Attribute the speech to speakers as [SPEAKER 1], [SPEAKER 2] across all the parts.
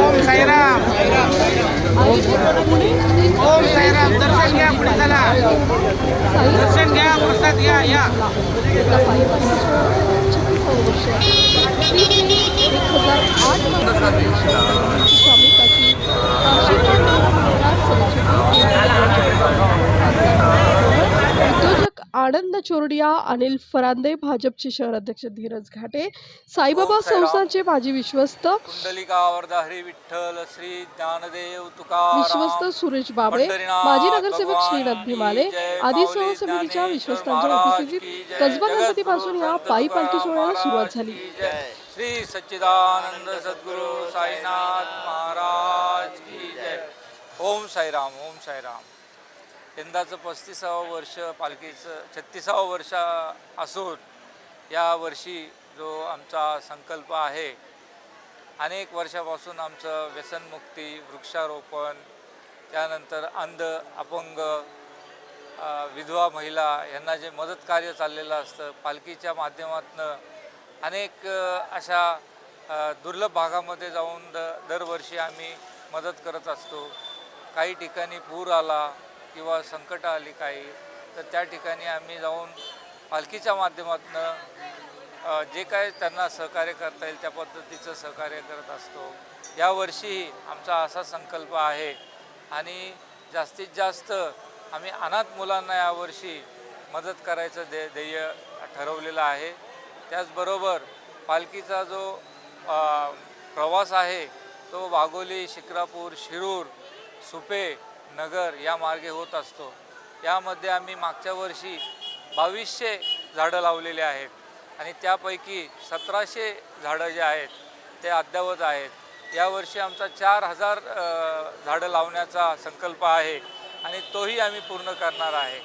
[SPEAKER 1] ओम साईराम. ओम साईराम दर्शन घ्या पुढे चला. दर्शन घ्या प्रसाद घ्या या.
[SPEAKER 2] आठ आनंद चोरडिया अनिल फरांदे भाजपचे शहर अध्यक्ष धीरज घाटे साईबाबा. संस्थांचे माजी विश्वस्त
[SPEAKER 3] विठ्ठल श्री ज्ञानदेव
[SPEAKER 2] विश्वस्त सुरेश बाबळे माजी नगरसेवक श्रीनाथ भीमाले आदी सहसमितीच्या
[SPEAKER 3] ज्ञानेश्वर
[SPEAKER 2] विश्वस्तांच्या उपस्थितीत कसबा
[SPEAKER 3] जगद्गुरु
[SPEAKER 2] गणपतीपासून या पायी पालखी सोहळ्याला सुरुवात झाली.
[SPEAKER 3] श्री सच्चिदानंद सद्गुरु साईनाथ महाराज की जय ओम साईराम ओम साईराम यंदाचं पस्तीसावं वर्ष पालखीचं छत्तीसावं वर्ष असून या वर्षी जो आमचा संकल्प आहे अनेक वर्षापासून आमचं व्यसनमुक्ती वृक्षारोपण त्यानंतर अंध अपंग विधवा महिला यांना जे मदत कार्य चाललेलं असतं पालखीच्या माध्यमातून अनेक अशा दुर्लभ भागामध्ये जाऊन द दरवर्षी आम्ही मदत करत असतो. काही ठिकाणी पूर आला किंवा संकट आली काही तर त्या ठिकाणी आम्ही जाऊन पालखीच्या माध्यमातून जे काय त्यांना सहकार्य करता येईल त्या पद्धतीचं सहकार्य करत असतो. यावर्षीही आमचा असा संकल्प आहे. आणि जास्तीत जास्त आम्ही अनाथ मुलांना यावर्षी मदत करायचं दे ध्येय ठरवलेलं आहे. त्याचबरोबर पालखीचा जो प्रवास आहे तो वाघोली शिक्रापूर शिरूर सुपे नगर या मार्गे होत असतो. यामध्ये आम्ही मागच्या वर्षी बावीसशे झाडं लावलेले आहेत आणि त्यापैकी सतराशे झाडं जे आहेत ते अद्यावत आहेत. यावर्षी आमचा चार हजार झाडं लावण्याचा संकल्प आहे आणि तोही आम्ही पूर्ण करणार आहे.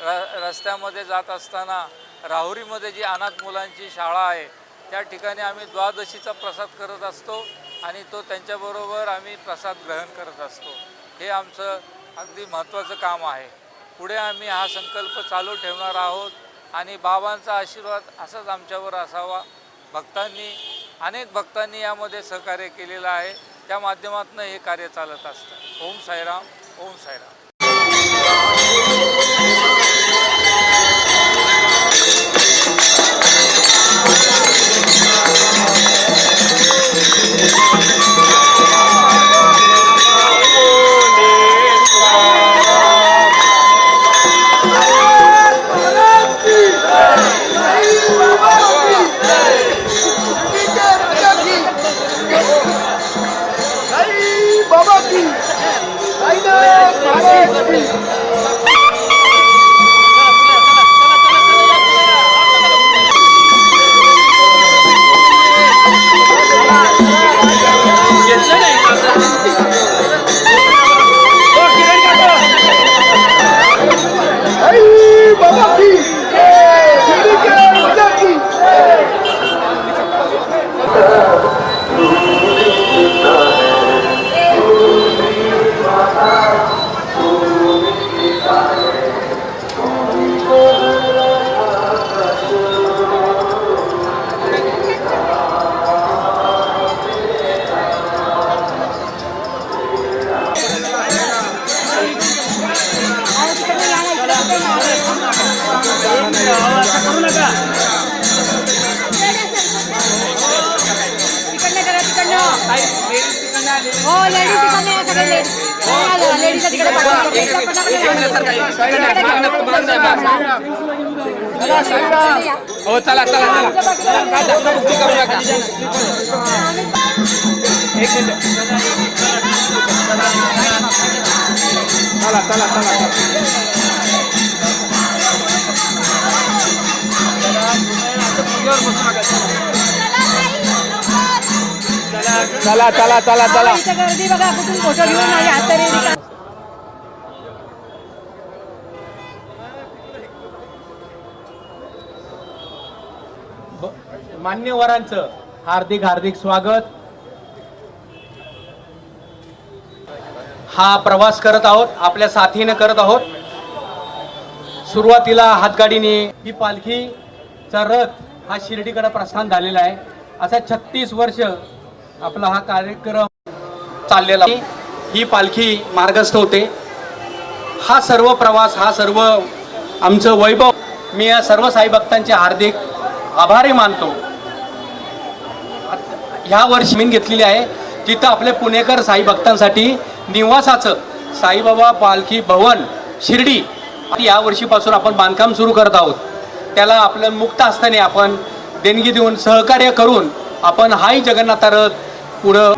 [SPEAKER 3] र रस्त्यामध्ये जात असताना राहुरीमध्ये जी अनाथ मुलांची शाळा आहे त्या ठिकाणी आम्ही द्वादशीचा प्रसाद करत असतो आणि तो त्यांच्याबरोबर आम्ही प्रसाद ग्रहण करत असतो. हे आमचं अगदी महत्त्वाचं काम आहे. पुढे आम्ही हा संकल्प चालू ठेवणार आहोत आणि बाबांचा आशीर्वाद असाच आमच्यावर असावा. भक्तांनी अनेक भक्तांनी यामध्ये सहकार्य केलेलं आहे. त्या माध्यमातून हे कार्य चालत असतं. ओम साईराम ओम साईराम.
[SPEAKER 4] तिकडनं करा तिकडनं हो लेडीज तिकडनं या सगळे लेडीज लेडीज तिकडे
[SPEAKER 1] हो चला चला चला काय जास्त बुद्धी करू नका एक मिनिट चला चला चला चला चला चला चला चला.
[SPEAKER 4] इथं गर्दी बघा कुठून फोटो घेऊन आली
[SPEAKER 5] मान्यवरांचं हार्दिक हार्दिक स्वागत. हा प्रवास करत आहोत आपल्या साथीनं करत आहोत. सुरुवातीला हातगाडीने ही पालखी चा रथ हा शिर्डीकडे प्रस्थान झालेला आहे. असा छत्तीस वर्ष आपला हा कार्यक्रम चाललेला आहे. ही पालखी मार्गस्थ होते. हा सर्व प्रवास हा सर्व आमचं वैभव मी या सर्व साई भक्तांचे हार्दिक आभारी मानतो. ह्या वर्षी मी घेतलेली आहे. तिथं आपले पुणेकर साई भक्तांसाठी निवासाचं साईबाबा पालखी भवन शिर्डी. या वर्षीपासून आपण बांधकाम सुरू करत आहोत. त्याला आपलं मुक्त असताना आपण देणगी देऊन सहकार्य करून आपण हाही जगन्नाथ रथ पुढं